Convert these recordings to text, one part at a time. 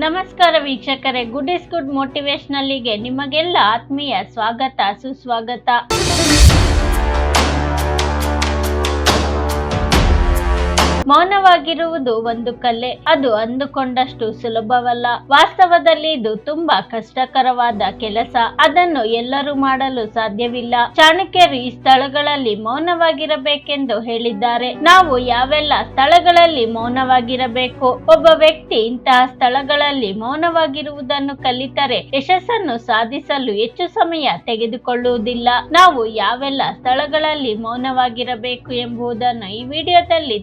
ನಮಸ್ಕಾರ ವೀಕ್ಷಕರೇ good is good ಮೋಟಿವೇಶನಲ್ಲಿಗೆ ನಿಮಗೆಲ್ಲ ಆತ್ಮೀಯ ಸ್ವಾಗತ ಸುಸ್ವಾಗತ. ಮೌನವಾಗಿರುವುದು ಒಂದು ಕಲೆ. ಅದು ಅಂದುಕೊಂಡಷ್ಟು ಸುಲಭವಲ್ಲ. ವಾಸ್ತವದಲ್ಲಿ ಇದು ತುಂಬಾ ಕಷ್ಟಕರವಾದ ಕೆಲಸ. ಅದನ್ನು ಎಲ್ಲರೂ ಮಾಡಲು ಸಾಧ್ಯವಿಲ್ಲ. ಚಾಣಕ್ಯರು ಈ ಸ್ಥಳಗಳಲ್ಲಿ ಮೌನವಾಗಿರಬೇಕೆಂದು ಹೇಳಿದ್ದಾರೆ. ನಾವು ಯಾವೆಲ್ಲ ಸ್ಥಳಗಳಲ್ಲಿ ಮೌನವಾಗಿರಬೇಕು? ಒಬ್ಬ ವ್ಯಕ್ತಿ ಇಂತಹ ಸ್ಥಳಗಳಲ್ಲಿ ಮೌನವಾಗಿರುವುದನ್ನು ಕಲಿತರೆ ಯಶಸ್ಸನ್ನು ಸಾಧಿಸಲು ಹೆಚ್ಚು ಸಮಯ ತೆಗೆದುಕೊಳ್ಳುವುದಿಲ್ಲ. ನಾವು ಯಾವೆಲ್ಲ ಸ್ಥಳಗಳಲ್ಲಿ ಮೌನವಾಗಿರಬೇಕು ಎಂಬುದನ್ನು ಈ ವಿಡಿಯೋದಲ್ಲಿ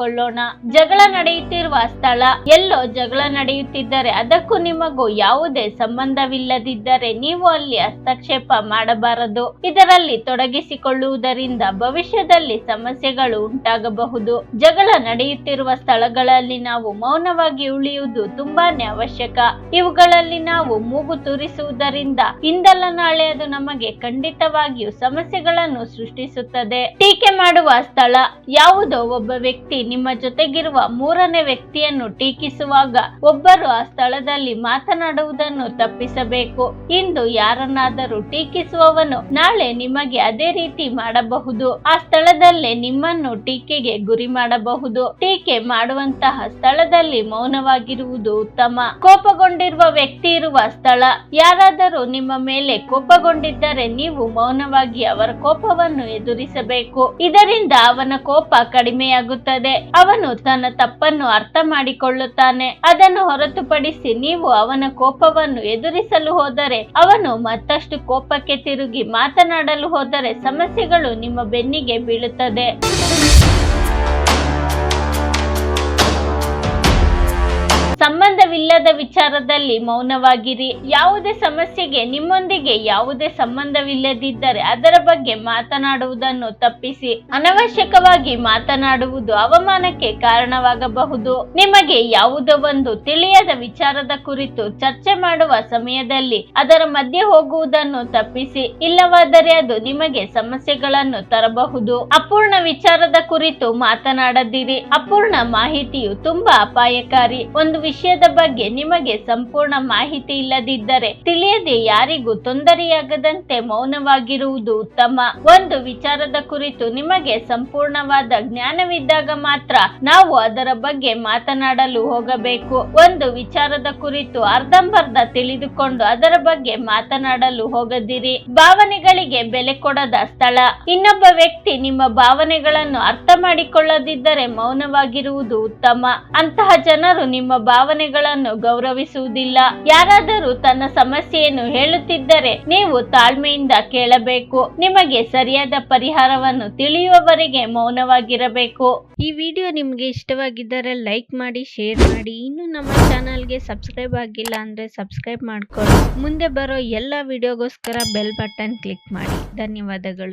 ತಿಳಿದುಕೊಳ್ಳೋಣ ಜಗಳ ನಡೆಯುತ್ತಿರುವ ಸ್ಥಳ, ಎಲ್ಲೋ ಜಗಳ ನಡೆಯುತ್ತಿದ್ದರೆ ಅದಕ್ಕೂ ನಿಮಗೂ ಯಾವುದೇ ಸಂಬಂಧವಿಲ್ಲದಿದ್ದರೆ ನೀವು ಅಲ್ಲಿ ಹಸ್ತಕ್ಷೇಪ ಮಾಡಬಾರದು. ಇದರಲ್ಲಿ ತೊಡಗಿಸಿಕೊಳ್ಳುವುದರಿಂದ ಭವಿಷ್ಯದಲ್ಲಿ ಸಮಸ್ಯೆಗಳು ಉಂಟಾಗಬಹುದು. ಜಗಳ ನಡೆಯುತ್ತಿರುವ ಸ್ಥಳಗಳಲ್ಲಿ ನಾವು ಮೌನವಾಗಿ ಉಳಿಯುವುದು ತುಂಬಾನೇ ಅವಶ್ಯಕ. ಇವುಗಳಲ್ಲಿ ನಾವು ಮೂಗು ತೂರಿಸುವುದರಿಂದ ಇಂದಲ್ಲ ನಾಳೆ ಅದು ನಮಗೆ ಖಂಡಿತವಾಗಿಯೂ ಸಮಸ್ಯೆಗಳನ್ನು ಸೃಷ್ಟಿಸುತ್ತದೆ. ಟೀಕೆ ಮಾಡುವ ಸ್ಥಳ, ಯಾವುದೋ ಒಬ್ಬ ವ್ಯಕ್ತಿ ನಿಮ್ಮ ಜೊತೆಗಿರುವ ಮೂರನೇ ವ್ಯಕ್ತಿಯನ್ನು ಟೀಕಿಸುವಾಗ ಒಬ್ಬರು ಆ ಸ್ಥಳದಲ್ಲಿ ಮಾತನಾಡುವುದನ್ನು ತಪ್ಪಿಸಬೇಕು. ಇಂದು ಯಾರನ್ನಾದರೂ ಟೀಕಿಸುವವನು ನಾಳೆ ನಿಮಗೆ ಅದೇ ರೀತಿ ಮಾಡಬಹುದು. ಆ ಸ್ಥಳದಲ್ಲೇ ನಿಮ್ಮನ್ನು ಟೀಕೆಗೆ ಗುರಿ ಮಾಡಬಹುದು. ಟೀಕೆ ಮಾಡುವಂತಹ ಸ್ಥಳದಲ್ಲಿ ಮೌನವಾಗಿರುವುದು ಉತ್ತಮ. ಕೋಪಗೊಂಡಿರುವ ವ್ಯಕ್ತಿ ಇರುವ ಸ್ಥಳ. ಯಾರಾದರೂ ನಿಮ್ಮ ಮೇಲೆ ಕೋಪಗೊಂಡಿದ್ದರೆ ನೀವು ಮೌನವಾಗಿ ಅವರ ಕೋಪವನ್ನು ಎದುರಿಸಬೇಕು. ಇದರಿಂದ ಅವನ ಕೋಪ ಕಡಿಮೆಯಾಗುತ್ತದೆ. ಅವನು ತನ್ನ ತಪ್ಪನ್ನು ಅರ್ಥ ಮಾಡಿಕೊಳ್ಳುತ್ತಾನೆ. ಅದನ್ನು ಹೊರತುಪಡಿಸಿ ನೀವು ಅವನ ಕೋಪವನ್ನು ಎದುರಿಸಲು ಹೋದರೆ, ಅವನು ಮತ್ತಷ್ಟು ಕೋಪಕ್ಕೆ ತಿರುಗಿ ಮಾತನಾಡಲು ಹೋದರೆ ಸಮಸ್ಯೆಗಳು ನಿಮ್ಮ ಬೆನ್ನಿಗೆ ಬೀಳುತ್ತದೆ. ಸಂಬಂಧವಿಲ್ಲದ ವಿಚಾರದಲ್ಲಿ ಮೌನವಾಗಿರಿ. ಯಾವುದೇ ಸಮಸ್ಯೆಗೆ ನಿಮ್ಮೊಂದಿಗೆ ಯಾವುದೇ ಸಂಬಂಧವಿಲ್ಲದಿದ್ದರೆ ಅದರ ಬಗ್ಗೆ ಮಾತನಾಡುವುದನ್ನು ತಪ್ಪಿಸಿ. ಅನವಶ್ಯಕವಾಗಿ ಮಾತನಾಡುವುದು ಅವಮಾನಕ್ಕೆ ಕಾರಣವಾಗಬಹುದು. ನಿಮಗೆ ಯಾವುದೋ ಒಂದು ತಿಳಿಯದ ವಿಚಾರದ ಕುರಿತು ಚರ್ಚೆ ಮಾಡುವ ಸಮಯದಲ್ಲಿ ಅದರ ಮಧ್ಯೆ ಹೋಗುವುದನ್ನು ತಪ್ಪಿಸಿ. ಇಲ್ಲವಾದರೆ ಅದು ನಿಮಗೆ ಸಮಸ್ಯೆಗಳನ್ನು ತರಬಹುದು. ಅಪೂರ್ಣ ವಿಚಾರದ ಕುರಿತು ಮಾತನಾಡದಿರಿ. ಅಪೂರ್ಣ ಮಾಹಿತಿಯು ತುಂಬಾ ಅಪಾಯಕಾರಿ. ಒಂದು ವಿಷಯದ ಬಗ್ಗೆ ನಿಮಗೆ ಸಂಪೂರ್ಣ ಮಾಹಿತಿ ಇಲ್ಲದಿದ್ದರೆ ತಿಳಿಯದೆ ಯಾರಿಗೂ ತೊಂದರೆಯಾಗದಂತೆ ಮೌನವಾಗಿರುವುದು ಉತ್ತಮ. ಒಂದು ವಿಚಾರದ ಕುರಿತು ನಿಮಗೆ ಸಂಪೂರ್ಣವಾದ ಜ್ಞಾನವಿದ್ದಾಗ ಮಾತ್ರ ನಾವು ಅದರ ಬಗ್ಗೆ ಮಾತನಾಡಲು ಹೋಗಬೇಕು. ಒಂದು ವಿಚಾರದ ಕುರಿತು ಅರ್ಧಂಬರ್ಧ ತಿಳಿದುಕೊಂಡು ಅದರ ಬಗ್ಗೆ ಮಾತನಾಡಲು ಹೋಗದಿರಿ. ಭಾವನೆಗಳಿಗೆ ಬೆಲೆ ಕೊಡದ ಸ್ಥಳ. ಇನ್ನೊಬ್ಬ ವ್ಯಕ್ತಿ ನಿಮ್ಮ ಭಾವನೆಗಳನ್ನು ಅರ್ಥ ಮಾಡಿಕೊಳ್ಳದಿದ್ದರೆ ಮೌನವಾಗಿರುವುದು ಉತ್ತಮ. ಅಂತಹ ಜನರು ನಿಮ್ಮ ಭಾವನೆಗಳನ್ನು ಗೌರವಿಸುವುದಿಲ್ಲ. ಯಾರಾದರೂ ತನ್ನ ಸಮಸ್ಯೆಯನ್ನು ಹೇಳುತ್ತಿದ್ದರೆ ನೀವು ತಾಳ್ಮೆಯಿಂದ ಕೇಳಬೇಕು. ನಿಮಗೆ ಸರಿಯಾದ ಪರಿಹಾರವನ್ನು ತಿಳಿಯುವವರೆಗೆ ಮೌನವಾಗಿರಬೇಕು. ಈ ವಿಡಿಯೋ ನಿಮಗೆ ಇಷ್ಟವಾಗಿದ್ದರೆ ಲೈಕ್ ಮಾಡಿ, ಶೇರ್ ಮಾಡಿ. ಇನ್ನು ನಮ್ಮ ಚಾನಲ್ಗೆ ಸಬ್ಸ್ಕ್ರೈಬ್ ಆಗಿಲ್ಲ ಅಂದ್ರೆ ಸಬ್ಸ್ಕ್ರೈಬ್ ಮಾಡ್ಕೊಳ್ಳಿ. ಮುಂದೆ ಬರೋ ಎಲ್ಲ ವಿಡಿಯೋಗೋಸ್ಕರ ಬೆಲ್ ಬಟನ್ ಕ್ಲಿಕ್ ಮಾಡಿ. ಧನ್ಯವಾದಗಳು.